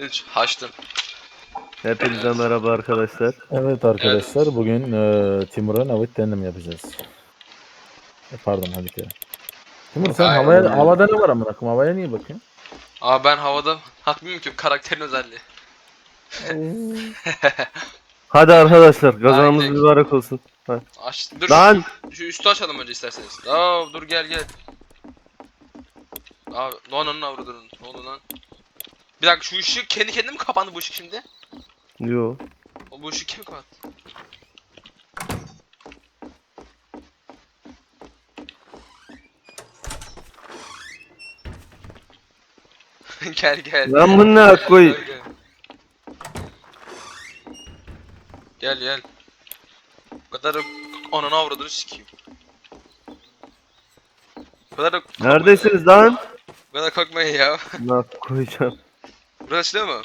Üç, Haçtım. Hepinize merhaba arkadaşlar. Evet arkadaşlar bugün e, Timur'a Navit denim yapacağız. E, pardon hadi kere. Timur sen Aynen. havaya, havada ne var amına koyayım? Havaya niye bakıyorsun? Aa ben havada hakmıyım ki karakterin özelliği. Hadi arkadaşlar kazanımız Aynen. mübarek olsun. Aç, dur Lan şu üstü açalım önce isterseniz. Aa dur gel gel. Abi lan onun avradının. Ne oldu lan? Bir dakika şu ışık kendi kendine mi kapandı bu ışık şimdi? Yo. O bu ışık kim kapattı? gel gel. Lan bu ne koy? Gel, gel. Bu kadar da ananı avradını sikeyim. Bu kadar da Neredesiniz lan? Bu kadar korkmayın ya. Ne koyacağım? Burası mu?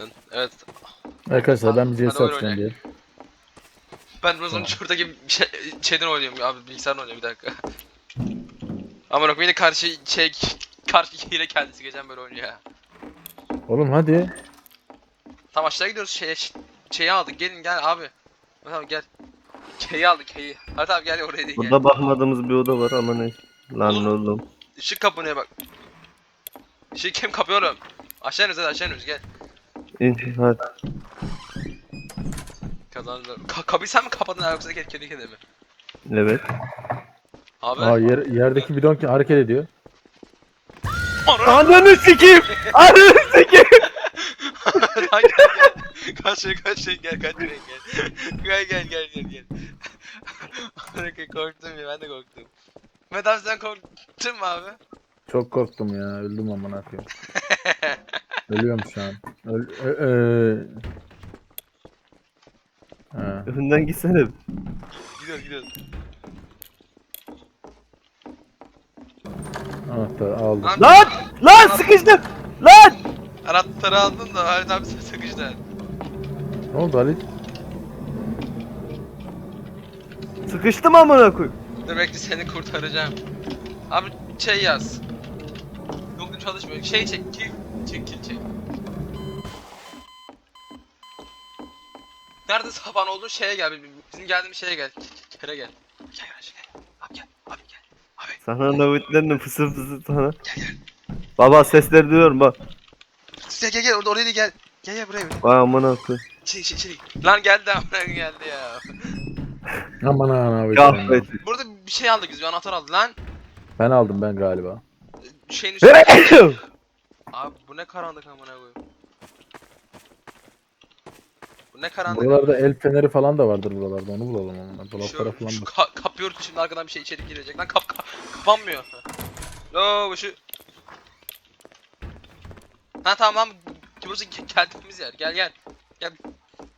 Lan, Evet. Arkadaşlar ben bir CS atacağım diye. Ben Rozan'ın şuradaki bir şey, şeyden oynuyorum abi bilgisayardan oynuyorum bir dakika. Aman okuyun yine karşı şey karşı hile kendisi geçen böyle oynuyor ya. Oğlum hadi. Tamam aşağı gidiyoruz şeye şeyi aldık gelin gel abi. Tamam gel. K'yi aldık K'yi. Hadi abi gel oraya değil gel. Burada bakmadığımız bir oda var ama ne? Lan Oğlum. oğlum. Işık kapınaya bak. Işık kim kapıyor oğlum? Aşağı iniyoruz hadi aşağı iniyoruz gel. İn hadi. Kazandım. Ka kapıyı sen mi kapadın yoksa kendi kendi kendine mi? Evet. Abi. Aa yer, yerdeki bidon ki hareket ediyor. Ananı- sikeyim. Ananı sikeyim. Gel. Kaç şey kaç şey gel kaç şey gel. Gel gel gel gel gel. Korktum ya ben de korktum. Abi sen korktun mu abi? Çok korktum ya. Öldüm amına koyayım. Ölüyorum şu an. Öl, ö, ö. Ha. Önden gitsene. Gidiyoruz gidiyoruz. Anahtarı aldım. Lan, Lan! Lan sıkıştım. Lan! Anahtarı aldın da Halit abi sen sıkıştı. Ne oldu Ali? Sıkıştım amına koy. Dur bekle seni kurtaracağım. Abi şey yaz. Çalışmıyor. Şey çek, kill çek, kill çek. Nerede sapan olduğu şeye gel. Bizim geldiğimiz şeye gel. Kere gel. Gel gel gel. Abi gel. Abi gel. Abi Sana nöbetlerini fısır fısır sana. Baba sesleri duyuyorum bak. gel gel gel orada oraya gel. Gel gel buraya. Vay amına koy. İçeri içeri içeri. Lan geldi amına geldi ya. Aman abi. Kahret. Burada bir şey aldık biz bir anahtar aldık lan. Ben aldım ben galiba. Şeyin üstüne. Abi bu ne karanlık amına koyayım. Bu ne karanlık. Buralarda el feneri falan da vardır buralarda. Onu bulalım. Şu, Dolaplara falan şu ka kapıyoruz şimdi arkadan bir şey içeri girecek. Lan kap, kap kapanmıyor. Lo bu şu. Ha tamam burası ge- geldiğimiz yer. Gel gel. Gel.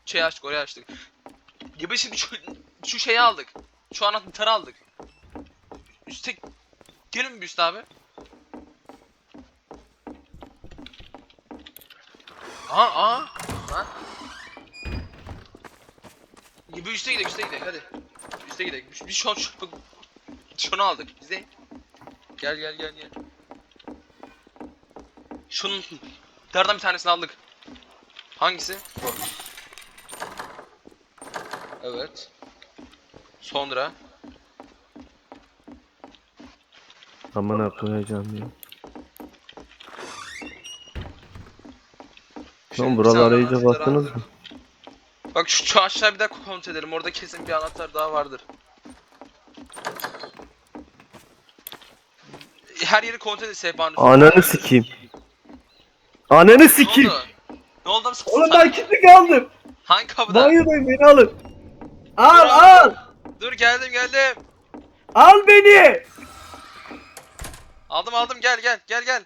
Şey açtık oraya açtık. Gibi şimdi şu, şu şeyi aldık. Şu anahtarı aldık. Üste gelin bir üst abi. Aa aa. Lan. Gibi üste gidelim üste gidelim hadi. Üste gidelim. Biz şu an şu, şunu aldık. Bize. Gel gel gel gel. Şunun dardan bir tanesini aldık. Hangisi? Bu. Evet. Sonra. Amına koyacağım ya. Lan bir buralara iyice baktınız mı? Bak şu, şu aşağı bir daha kontrol edelim. Orada kesin bir anahtar daha vardır. Her yeri kontrol sehpanın üstüne. Ananı sikeyim. Ananı Ne sikeyim. oldu? Ne oldu? Oğlum ben kilitli kaldım. Hangi kapıda? Banyodayım beni alın. Al Dur al. Dur geldim geldim. Al beni. Aldım aldım gel gel gel gel.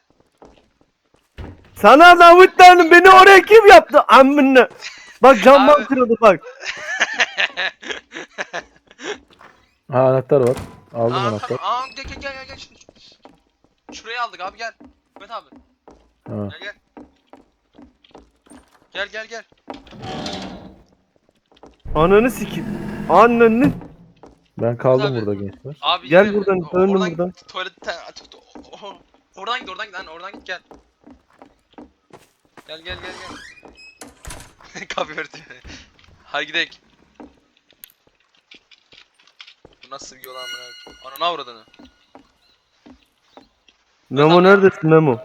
Sana Davutlar'ın beni oraya kim yaptı? Amına. Bak camdan Abi. kırıldı bak. Ha anahtar var. Aldım Aa, anahtar. tamam. Aa, gel gel gel gel gel. Şur- Şurayı aldık abi gel. Mehmet abi Ha. gel gel. Gel gel gel. Ananı sikeyim. Ananı. Ben kaldım Abi. burada gençler. Abi Gel buradan, dönün oradan buradan. Tuvaletten... Oh, oradan git oradan git lan oradan git gel. Gel gel gel gel. Kapı örtüyor. Hadi gidelim. Bu nasıl bir yol amına? Ananı avradını. Memo neredesin Memo?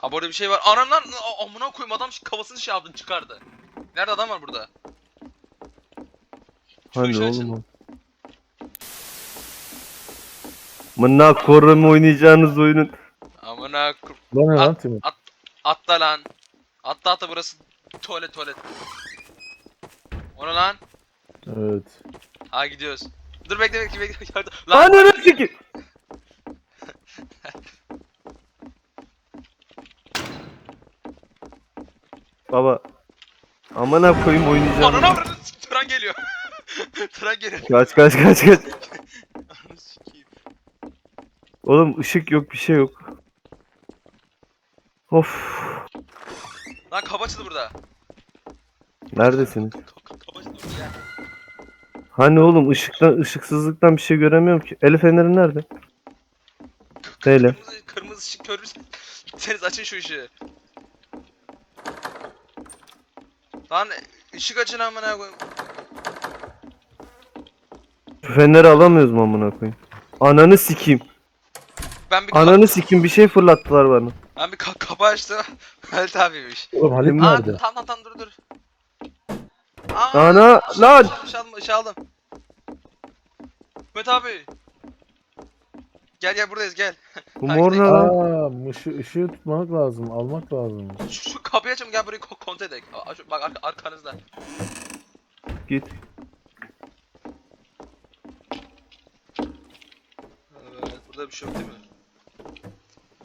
Abi orada bir şey var. Anan lan amına koyayım adam kafasını şey yaptı çıkardı. Nerede adam var burada? Şu Hani işi oğlum? Mına korum oynayacağınız oyunun. Amına kur... Bu ne lan At-? Atla lan. Atla atla burası tuvalet tuvalet. O ne lan? Evet. Ha gidiyoruz. Dur bekle bekle bekle. Yardım- Lan Ananı sikeyim. Baba. Amına koyayım oynayacağım. ananı avradını s- Tren geliyor. Tren geliyor. Kaç kaç kaç kaç. Ananı sikeyim. Oğlum ışık yok bir şey yok. Of. Lan kapı açıldı burada. Neredesiniz? Kapı açıldı burada. Hani oğlum ışıktan ışıksızlıktan bir şey göremiyorum ki. El feneri nerede? Neyle? Kırmızı, kırmızı ışık görürsen. Deniz açın şu ışığı. Lan ışık açın amına koyayım. Şu feneri alamıyoruz mu amına koyayım? Ananı sikeyim. Ben bir Ananı sikeyim bir şey fırlattılar bana. ben bir ka- kapı açtım. Halit abiymiş. Oğlum Halit Tim- Aa, nerede? tamam tamam dur dur. Aa, Ana ışık- lan. ışık- ışık aldım, ışık aldım. Mehmet abi. Gel gel buradayız gel. Bu Haydi mor ne lan? Aa, ışı, ışığı tutmak lazım, almak lazım. Şu, şu kapıyı açalım gel burayı ko- kontrol edelim. Aa, şu- Bak arka, arkanızda. Git. Evet burada bir şey yok değil mi?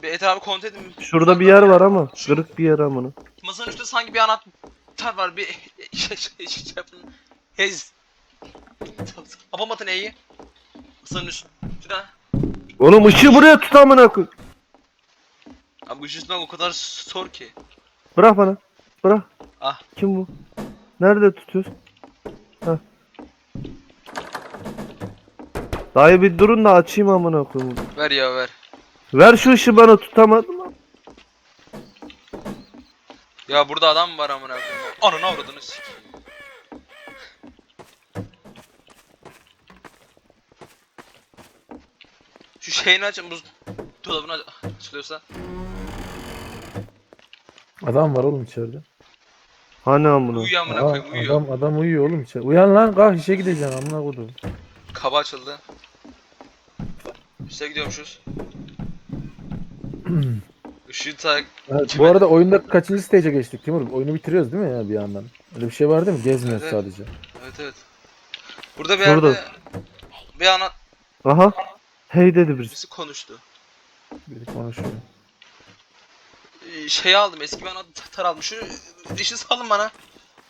Bir etrafı kontrol edin. Şurada bir yer var ama. Kırık bir yer amına. Masanın üstünde sanki bir anahtar var. Bir şey şey şey yapın. Hez. Yapamadın E'yi. Masanın üstünde. Oğlum ışığı buraya tut amına koy. Abi bu yüzden o kadar zor ki. Bırak bana. Bırak. Ah. Kim bu? Nerede tutuyorsun? Heh. Dayı bir durun da açayım amına koyayım. Ver ya ver. Ver şu ışığı bana tutamadım. Ya burada adam var amına koyayım. Ananı avradını sikeyim. Şu şeyini açın buz dolabını aç açılıyorsa. Adam var oğlum içeride. Hani amına. Uyuyor amına Aa, koyayım uyuyor. adam, adam uyuyor oğlum içeride. Uyan lan kalk işe gideceksin amına koydum. Kaba açıldı. Üste gidiyormuşuz. Işığı tak. Evet, bu arada oyunda kaçıncı stage'e geçtik Timur? Oyunu bitiriyoruz değil mi ya bir yandan? Öyle bir şey var değil mi? Gezmiyoruz Evet. sadece. Evet evet. Burada bir Burada. yerde bir ana Aha. Hey dedi birisi. birisi konuştu. Biri konuşuyor. Ee, Şey aldım eski bir anahtar aldım. Şu işi salın bana.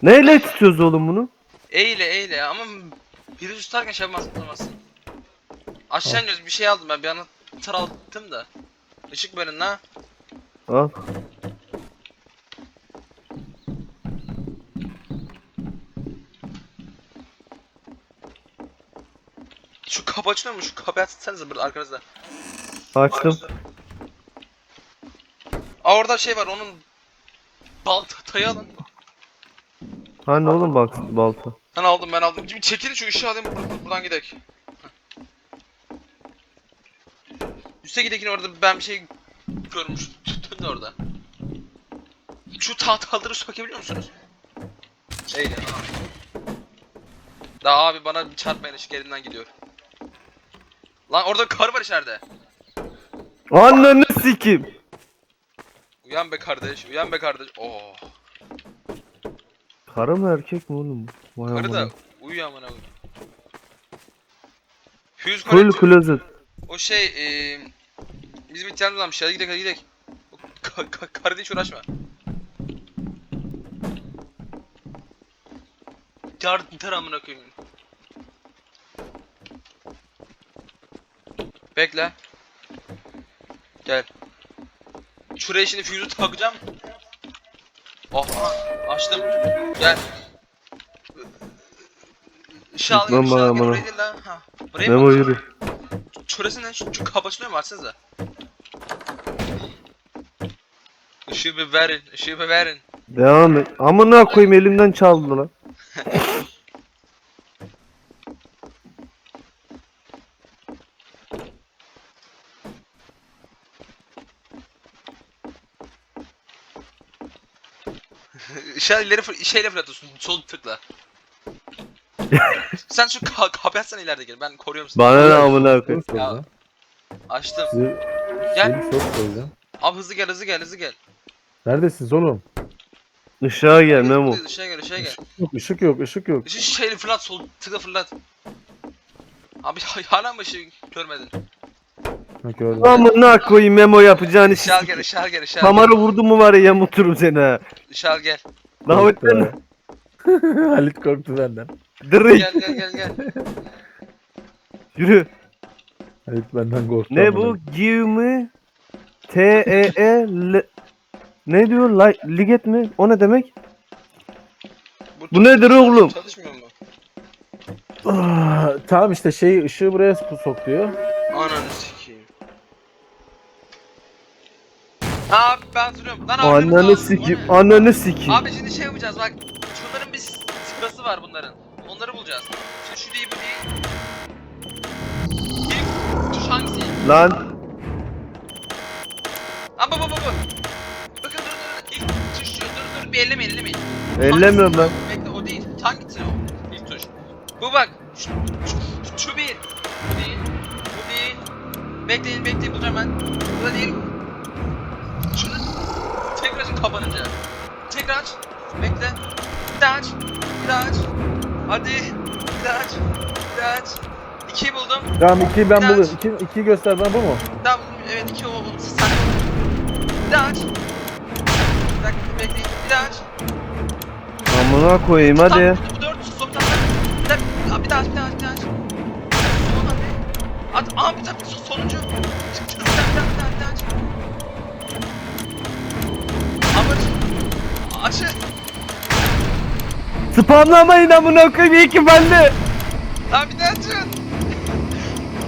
Neyle tutuyoruz oğlum bunu? Eyle eyle ama biri tutarken şey yapmaz tutamazsın. Aşağı iniyoruz bir şey aldım ben bir anahtar aldım da. Işık verin la. Al. Şu kapı açılıyor mu? Şu kapıyı açsanıza burada arkanızda. Açtım. Aa orada şey var onun baltayı alın. Hani oğlum bak balta. Ben aldım ben aldım. Şimdi çekilin şu ışığı alayım buradan, buradan gidelim. Üste gidekin orada ben bir şey görmüş. Tutun da orada. Şu tahtaları sökebiliyor musunuz? Eyle. Daha abi bana bir çarpmayın ışık elinden gidiyor. Lan orada kar var içeride. Ananı sikeyim. Uyan be kardeş, uyan be kardeş. Oo. Karı mı erkek mi oğlum? Vay Karı da uyuyor amına koyayım. Full closet. O şey eee bizim ihtiyacımız varmış. Hadi gidelim hadi gidelim. Ka ka hiç uğraşma. Yardım amına koyayım. Bekle. Gel. Şuraya şimdi füzü takacağım. Aha açtım. Gel. Işığı al, Gitmem bana, bana. buraya değil lan. Ha. Buraya mı Memo yürü. Şurası ne? Şu, şu kapı açılıyor mu? Açsanıza. Bir verin. bir verin. Devam et. Amına koyayım elimden çaldı lan. Fır şeyle fırlatıyorsun. Sol tıkla. Sen şu ka kapı açsana ileride gel. Ben koruyorum seni. Bana ne amına koyayım. Ya. Açtım. Gel. Abi hızlı gel hızlı gel hızlı gel. Neredesiniz oğlum? Işığa gel Memo. Işığa gel ışığa gel. Yok ışık yok ışık yok. Işığı şeyle fırlat sol tıkla fırlat. Abi hala mı ışığı görmedin? Ha, gördüm. Amına koyayım Memo yapacağın işi. Işığa gel ışığa gel ışığa gel. Kamarı vurdu mu var ya yamuturum seni ha. Işığa gel. Davet'ten Halit korktu benden. Dırıy. Gel gel gel gel. Yürü. Halit benden korktu. Ne amına. bu? Give me T E E L Ne diyor? Li- Liget mi? O ne demek? Bu nedir oğlum? Çalışmıyor mu? Ah, tamam işte şey ışığı buraya sok- diyor. Ananı sikeyim. Abi ben soruyorum. Lan abi Ananı sikeyim. Ananı sikeyim. Abi şimdi şey yapacağız bak. Şunların bir sırası var bunların. Onları bulacağız. Şimdi şu değil bu değil. İlk tuş hangisi? Lan ellemiyorum. Hangisi? Bekle o değil. Hangisi o? İlk tuş. Bu bak. Şu, şu, şu bir. Bu değil. Bu değil. Bekleyin bekleyin bulacağım ben. Bu da değil. Şunu tekrar açın kapanınca. Tekrar aç. Bekle. Bir daha aç. Bir daha aç. Hadi. Bir daha aç. Bir daha aç. İkiyi buldum. Tamam ikiyi ben Biraz. buluyorum. İki, ikiyi göster bana bu mu? Buldum. Evet iki o buldum. Sen. Bir daha aç. Bir dakika bekleyin. Bir daha aç. Amına koyayım hadi. Tamam, bu, dört son bir tane daha. Bir dakika. Bir daha. Bir daha. Bir daha. Hadi. Aa bir tane son- sonuncu. Çık çık. Bir daha bir daha bir daha, bir daha. Ama. Açı. Spamlamayın amına koyayım iyi ki bende. Lan bir daha açın.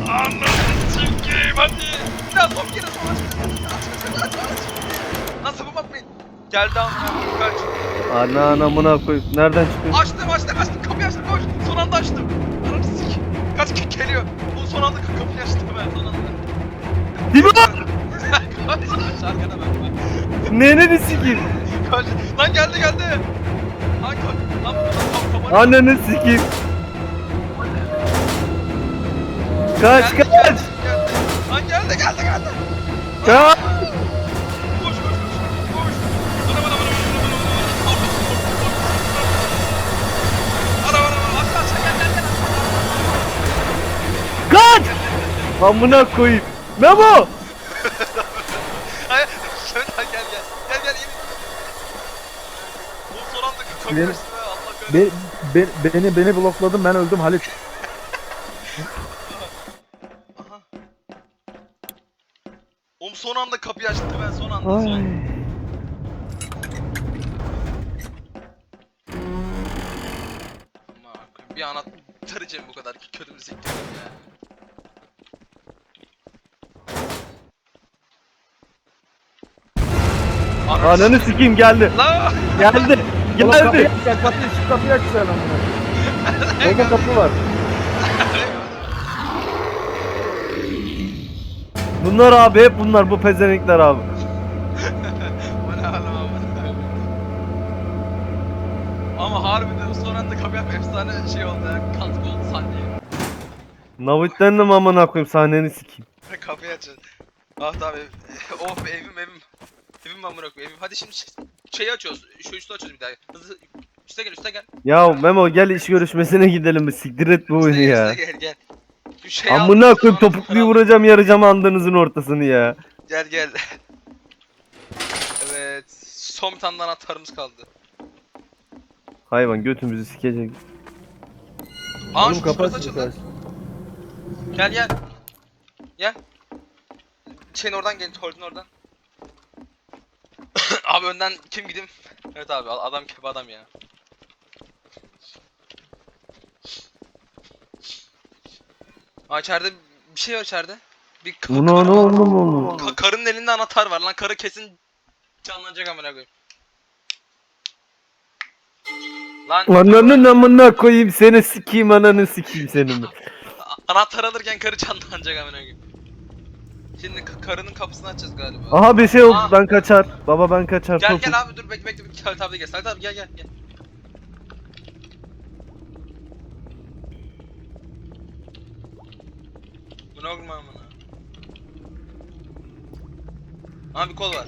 Anladın sikeyim hadi. Bir daha son kere son aç. Aç aç aç. Nasıl bu bakmayın. Geldi amına kaç. Ana amına koyayım. Nereden çıkıyor? Açtım açtım açtım kapıyı açtım koş. Son anda açtım. Ananı sik. Kaç ke- geliyor. Bu son anda ka- kapıyı açtım ben son anda. Timo! Kaç kaç arkana bak bak. Neyini sikeyim? Kaç. Lan geldi geldi. Lan kaç. Lan bu kap Ananı sikeyim. Kaç Geldi, kaç. geldi, geldi. Lan geldi geldi geldi. Kaç. Amına koyayım. Memo. Hayır. Şöyle gel gel. Gel gel yine. Bu son anda kapıyı Benim- açtı be, Allah kahretsin. Be, be- beni beni blokladın ben öldüm Halit. Aha. Oğlum son anda kapıyı açtı ben son anda son. Ama bir anahtar için bu kadar kötü bir siktir ya. Ananı sikeyim geldi. La! Geldi. Oğlum kapıyı Geldi. aç ya, kapıyı şu kapıyı aç sen amına. Orada kapı var. Bunlar abi hep bunlar bu pezenekler abi. Bu ne halim abi? Ama harbiden son anda kapıyı açıp efsane şey oldu ya. Katkı oldu sahneye. Navit'ten de mi amına koyayım sahneni sikeyim. Kapıyı açın. Ah tabi. of evim evim. Evim ben bırakıyorum evim. Hadi şimdi şey- şeyi açıyoruz. Şu üstü açıyoruz bir daha. Hızlı. Üste gel üste gel. Ya Memo gel iş görüşmesine gidelim bir siktir et bu oyunu Üste gel, ya. üste gel gel. Şu şeyi Amına aldım, koyayım topukluyu vuracağım yaracağım andığınızın ortasını ya. Gel gel. evet. Son bir tane daha anahtarımız kaldı. Hayvan götümüzü sikecek. Aa Oğlum şu kapı şurası açıldı. Gel gel. Gel. Şeyin oradan gelin, tuvaletin oradan. Abi önden kim gideyim? Evet abi adam kebe adam ya. Aa içeride bir şey var içeride. Bir ka- Ulan karı- oğlum oğlum. ka- karının elinde anahtar var lan karı kesin canlanacak amına koyayım. Lan Ananın amına koyayım seni sikeyim ananı sikeyim senin. anahtar alırken karı canlanacak amına koyayım. Şimdi ka- karının kapısını açacağız galiba. Aha bir şey oldu Aa. ben kaçar. Baba ben kaçar. Gel gel abi dur bekle bekle bekle. Halit abi de gel. Halit abi gel gel gel. Bu ne oğlum amına? Aha bir kol var.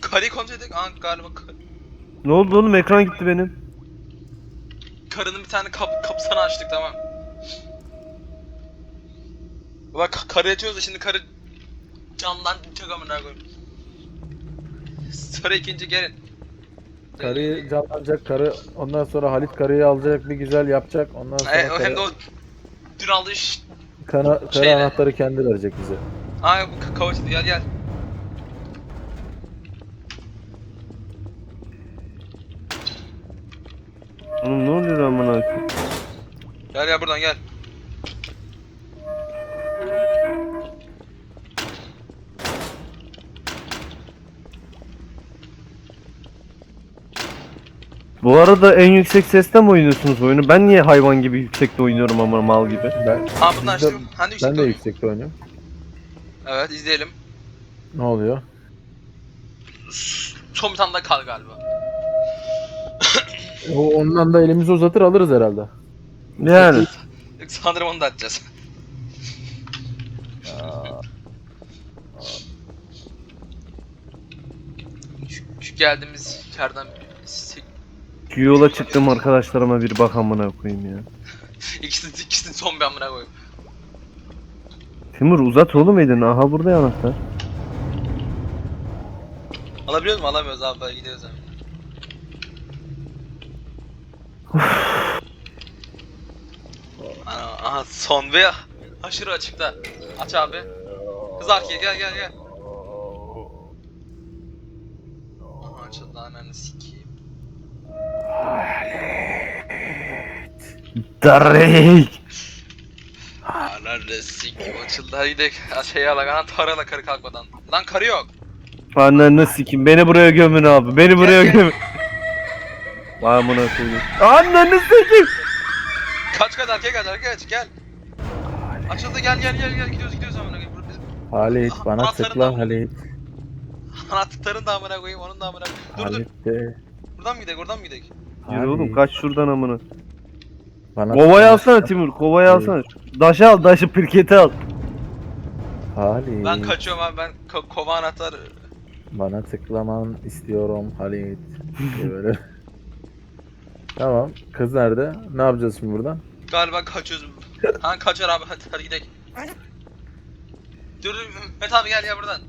Karıyı kontrol edelim. Aa galiba ka- Ne oldu oğlum ekran gitti benim. karının bir tane kap kapısını açtık tamam. Bak karı yatıyoruz da şimdi karı camdan çok amına koyayım. Sonra ikinci gelin. Karıyı canlanacak karı ondan sonra Halit karıyı alacak bir güzel yapacak ondan sonra E, o karı, hem de o dün aldığı iş. kana- karı şeyle. anahtarı kendi verecek bize. Aa bu ka- kavacı gel gel. Oğlum ne oluyor amına koyayım? Gel gel buradan gel. Bu arada en yüksek sesle mi oynuyorsunuz oyunu? Ben niye hayvan gibi yüksekte oynuyorum ama mal gibi? Ben, Aa Biz de- açtım. Hani ben de yüksekte oynuyorum. Evet izleyelim. Ne oluyor? Son bir tane daha kal galiba. O, ondan da elimizi uzatır alırız herhalde. Yani. Sanırım onu da açacağız. Şu, şu geldiğimiz yerden yola çıktım arkadaşlarıma bir bak amına koyayım ya. ikisini ikisini son bir amına koyayım. Timur uzat oğlum elini. Aha burada ya anahtar. Alabiliyoruz mu? Alamıyoruz abi. Böyle gidiyoruz abi. Ana, aha ve aşırı açıkta. Aç abi. Kız arkaya gel gel gel. Aha açıldı ananı sikeyim. Darek. Ananı sikeyim açıldı gidelim. Şey ala lan tarala karı kalkmadan. Lan karı yok. Ananı sikim. Beni buraya gömün abi. Beni buraya gel. gömün. Vay amına koyayım. Ananı sikim. Kaç kaç arkaya kaç arkaya kaç gel. Açıldı gel gel gel gel gidiyoruz gidiyoruz amına koyayım. Bizim Halit bana Anahtarı tıkla Halit. anahtarın da amına koyayım onun da amına koyayım. Dur dur. Halit de. Buradan mı gidelim oradan mı gidelim? Yürü oğlum kaç şuradan amına. Bana Kovayı alsana Timur. Kovayı alsana. Daşı al. Daşı pirketi al. Halit. Ben kaçıyorum abi ben ko- kova anahtar Bana tıklaman istiyorum Halit. böyle. tamam. Kız nerede? Ne yapacağız şimdi buradan? galiba kaçıyoruz. ha kaçar abi hadi hadi gidelim. Dur dur Mehmet abi gel ya buradan.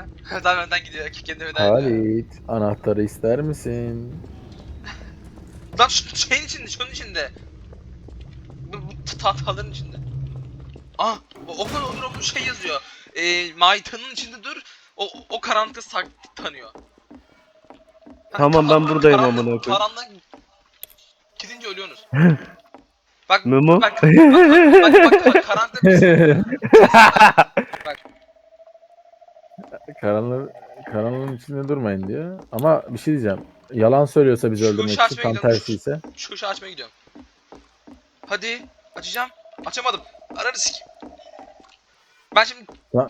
Abi önden gidiyor kendi önden gidiyor. Halit. Anahtarı ister misin? Lan şu şeyin içinde şunun içinde. Bu, bu tahtaların içinde. Ah o, o, o, o şey yazıyor. Eee maytanın içinde dur. O, o karanlıkta saklanıyor. Ha, Tamam, ben buradayım karanlık- amına koyayım. Karanlık gidince ölüyorsunuz. Bak Memo. bak bak bak, bak, bak karanlıkta bir bak Karanlığın, karanlığın içinde durmayın diyor. Ama bir şey diyeceğim. Yalan söylüyorsa bizi öldürmek için tam gidiyorum. tersi ise. şu ışığı açmaya gidiyorum. Hadi açacağım. Açamadım. Ararız sikeyim. Ben şimdi Ya-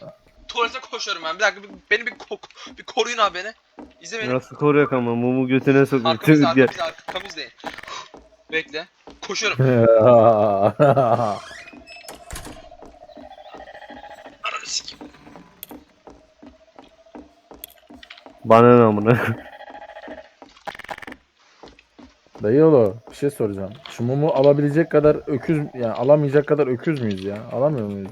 tuvalete koşuyorum ben. Bir dakika bir- beni bir, ko- bir koruyun abi beni. İzle beni. Nasıl koruyak ama mumu götüne sokuyor. Arkamızda Tüh, gel. arkamızda arkamı izleyin. Bekle. Koşuyorum. Ananı sikeyim. Bana ne amına. Dayı oğlu bir şey soracağım. Şu mumu alabilecek kadar öküz yani alamayacak kadar öküz müyüz ya? Alamıyor muyuz?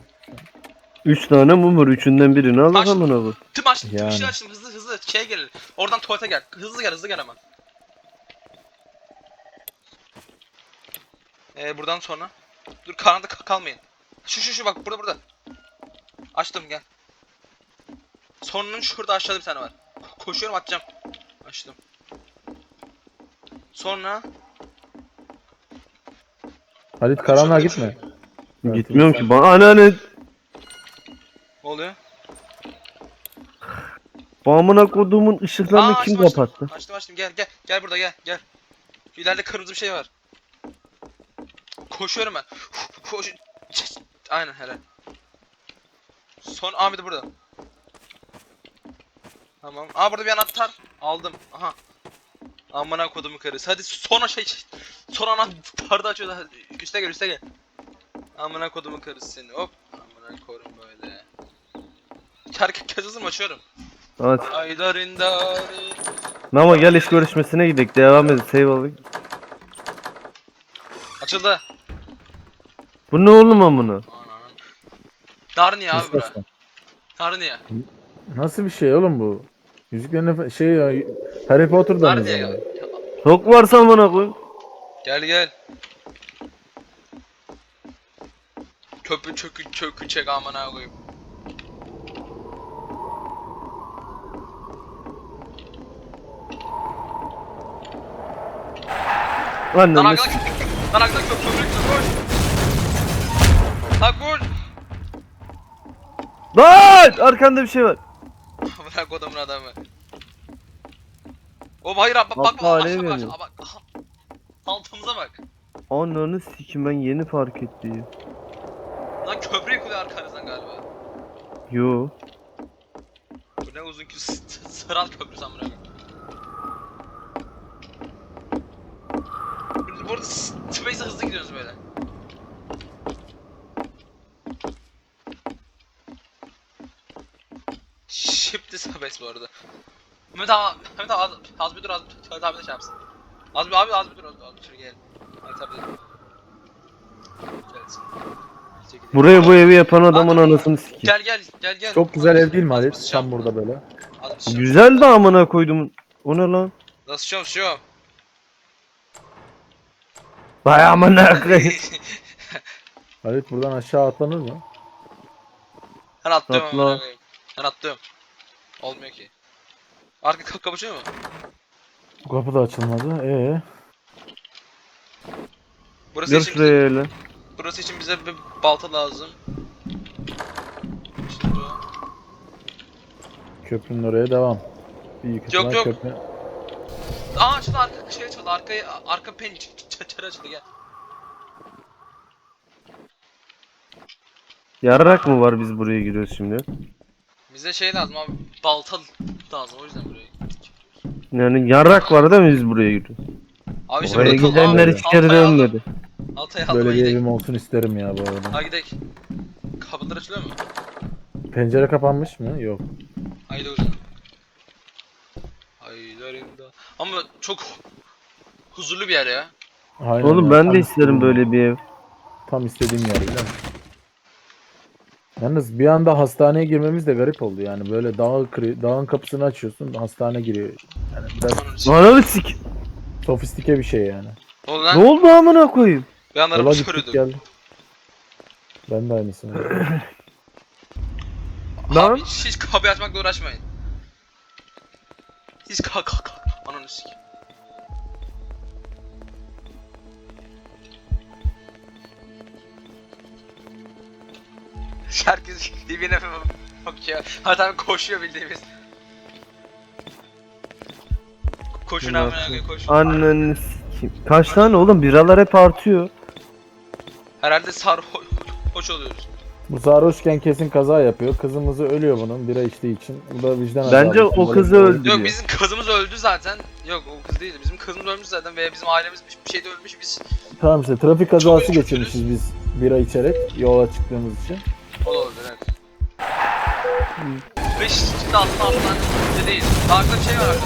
Üç tane mum var. Üçünden birini al Aç. amına bu. Tüm açtım. Tüm Yani. ışığı açtım. Hızlı hızlı. Şeye gel. Oradan tuvalete gel. Hızlı gel hızlı gel hemen. Ee, buradan sonra. Dur karanlıkta ka- kalmayın. Şu şu şu bak burada burada. Açtım gel. Sonunun şurada aşağıda bir tane var. Ko- koşuyorum açacağım. Açtım. Sonra Halit karanlığa gitme. Gitmiyorum ki. Bana ananı. ne oluyor? Bu amına koduğumun ışıklarını Aa, kim açtım, açtım. kapattı? Açtım açtım gel gel. Gel burada gel gel. Şu ileride kırmızı bir şey var. Koşuyorum ben. Koş. Aynen helal. Son Ahmet burada. Tamam. Aa burada bir anahtar. Aldım. Aha. Amına kodumu karısı. Hadi son şey son anahtarı da açıyor. Hadi, Üste gel üste gel. Amına kodumu karısı seni. Hop. Amına korum böyle. Herkes hızım açıyorum. Evet. Aylarında Ama gel iş görüşmesine gidelim. Devam edin. Save alayım. Açıldı. Bu ne oğlum amına? Narnia abi bura. Saçma. Narnia. Nasıl bir şey oğlum bu? Yüzüklerin Efe- şey ya Harry Potter'da mı? Narnia. yani? Çok varsa amına koyayım. Gel gel. Köpü çökü çökü çek amına koyayım. Lan Lan ne arkada Lan arkada köp köprü koş. Lan koş. Lan! Arkanda bir şey var. Amına kodumun adamı. Oğlum hayır abi bak bak bak bak aşağı bak. Aha. Altımıza bak. Ananı sikim ben yeni fark ettim. Lan köprü yıkılıyor arkanızdan galiba. Yo. Bu ne uzun ki s- sırat köprüsü amına koyayım. Biz burada s- Space'e hızlı gidiyoruz böyle. The Space bu arada. Mehmet abi, Mehmet abi az, az bir dur az bir Mehmet abi de şey yapsın. Az bir abi az bir dur az, az bir şöyle gel. Mehmet abi de. Gelsin. Çekil. Buraya bu evi yapan adamın anasını sikeyim. Gel gel gel gel. Çok güzel ev değil mi Halit? basacağım. Tam burada böyle. Az basacağım. Güzel de amına koydum. O ne lan? Nasıl şov şov? Vay amına koyayım. Halit buradan aşağı atlanır mı? Ben atlıyorum Atla. amına koyayım. Ben atlıyorum. Olmuyor ki. Arka kapı kapışıyor mu? Kapı da açılmadı. Ee, Burası Gel için şuraya bize, öyle. burası için bize bir balta lazım. Şimdi köprünün oraya devam. Büyük ihtimal yok. Köprü... Aa açıldı arka şey açıldı. Arkaya arka pencere açıldı gel. Yararak mı var biz buraya giriyoruz şimdi? Bize şey lazım abi. Balta lazım o yüzden buraya gittik. Yani yarrak var da mı biz buraya giriyoruz? Abi işte Oraya burada gidenler hiç geri aldım. dönmedi. Altay'ı aldım Böyle bir evim olsun isterim ya bu arada. Hadi gidelim. Kapılar açılıyor mu? Pencere kapanmış mı? Yok. Haydi. Haydarında. Ama çok huzurlu bir yer ya. Aynen Oğlum ya, ben tam de isterim istediğim- böyle bir ev. Tam istediğim yer biliyor musun? Yalnız bir anda hastaneye girmemiz de garip oldu yani böyle dağ kırı, dağın kapısını açıyorsun hastane giriyor. Yani biraz Ananı sik. sofistike bir şey yani. Ne oldu Ne lan? oldu amına koyayım? Bir Yola araba gittik geldik. Ben de aynısını. Lan. Abi hiç, hiç kapıyı açmakla uğraşmayın. Hiç kalk kalk kalk. Ananı sik. Herkes dibine bakıyor. Hatta koşuyor bildiğimiz. Koşun amına koyayım koşun. Sikeyim. Kaç tane oğlum biralar hep artıyor. Herhalde sarhoş oluyoruz. Bu sarhoşken kesin kaza yapıyor. Kızımızı ölüyor bunun bira içtiği için. Bu da vicdan Bence azabı. o kızı bir- öldü. Yok bizim kızımız öldü zaten. Yok o kız değildi. Bizim kızımız ölmüş zaten veya bizim ailemiz bir şeyde ölmüş biz Tamam işte trafik kazası geçirmişiz biz bira içerek yola çıktığımız için. Beş içinde aslında hastanede değil. Bir şey var arkada.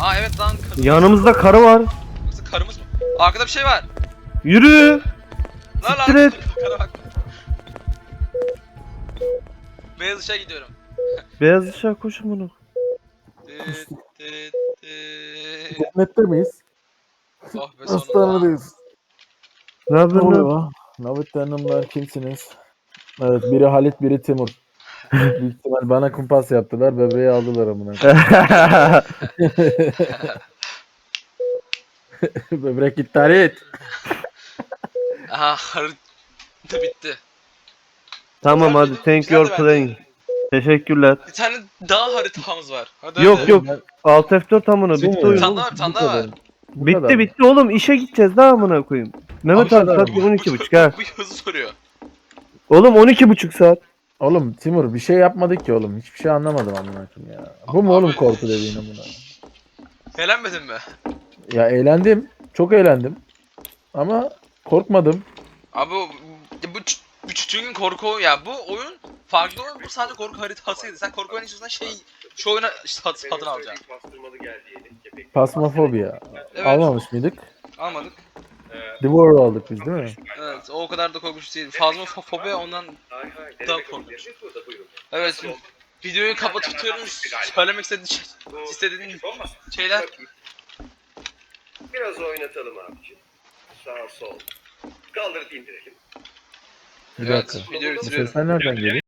Aa evet lan kadın. Yanımızda karı var. Kızı karımız mı? Arkada bir şey var. Yürü. Lan lan. Siktir et. Arkada bak. Beyaz ışığa gidiyorum. Beyaz ışığa koş amına. Tıt tıt tıt. Cennette miyiz? Oh be sonunda. Hastanedeyiz. Ne Ne yapıyorsun oluyor lan? lan? Navit Hanımlar kimsiniz? Evet biri Halit biri Timur. Büyük ihtimal bana kumpas yaptılar bebeği aldılar amına. Böbrek gitti Halit. Aha harita bitti. tamam hadi thank you for playing. Teşekkürler. Bir tane daha haritamız var. Hadi Yok hadi. yok. Alt F4 amına bitti Bu oyun. Bir tane daha var, bir tane daha var. Bu Bitti bitti oğlum işe gideceğiz daha amına koyayım. Mehmet Abi kadar saat mı? 12.30 ha. Bu hızı soruyor. Oğlum 12.30 saat. Oğlum Timur bir şey yapmadık ki oğlum. Hiçbir şey anlamadım amına koyayım ya. Bu mu Abi- oğlum korku dediğin amına? Eğlenmedin mi? Ya eğlendim. Çok eğlendim. Ama korkmadım. Abi bu, bu, ç- bu çünkü korku ya bu oyun farklı oyun bu sadece korku haritasıydı. Sen korku oynayacaksan şey şu oyuna sat, satın alacaksın. Pasmafobia. Evet. Almamış mıydık? Almadık. Devour aldık biz değil mi? Evet o kadar da korkunç değil. Fazla fobi ondan daha korkunç. Evet videoyu kapatıyorum. Söylemek istediğin, şey, istediğin şeyler. Biraz oynatalım abicim. Sağ sol. Kaldırıp indirelim. Bir Evet dakika. videoyu Bu bitiriyorum. sesler nereden geliyor?